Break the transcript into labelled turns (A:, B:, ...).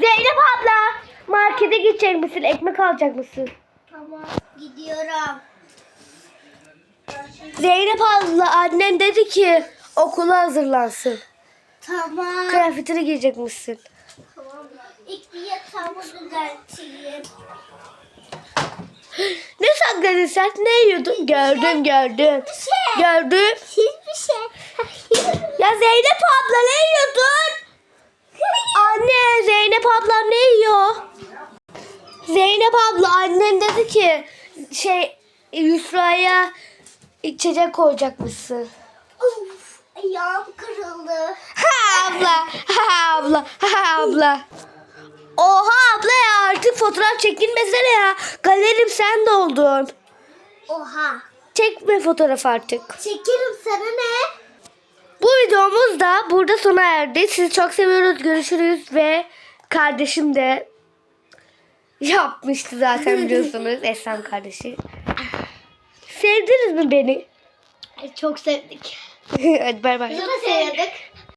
A: Zeynep abla markete gidecek misin? Ekmek alacak mısın?
B: Tamam gidiyorum.
A: Zeynep abla annem dedi ki okula hazırlansın.
B: Tamam.
A: Kıyafetini giyecek misin?
B: Tamam. İlk bir yatağımı düzelteyim.
A: Ne sakladın sen? Ne yiyordun? Gördüm gördüm.
B: şey.
A: Gördüm.
B: Hiçbir şey.
A: Ya Zeynep abla ne yiyordun? Anne Zeynep ablam ne yiyor? Zeynep abla annem dedi ki şey Yusra'ya içecek koyacak mısın?
B: Of, ayağım kırıldı.
A: Ha abla, ha abla, ha abla. Oha abla ya artık fotoğraf çekilmesene ya. Galerim sen de oldun.
B: Oha.
A: Çekme fotoğraf artık.
B: Çekerim sana ne?
A: Bu videomuz da burada sona erdi. Sizi çok seviyoruz. Görüşürüz ve kardeşim de yapmıştı zaten biliyorsunuz. Esrem kardeşi. Sevdiniz mi beni?
B: Çok sevdik.
A: Hadi bay bay.
B: Biz de sevdik.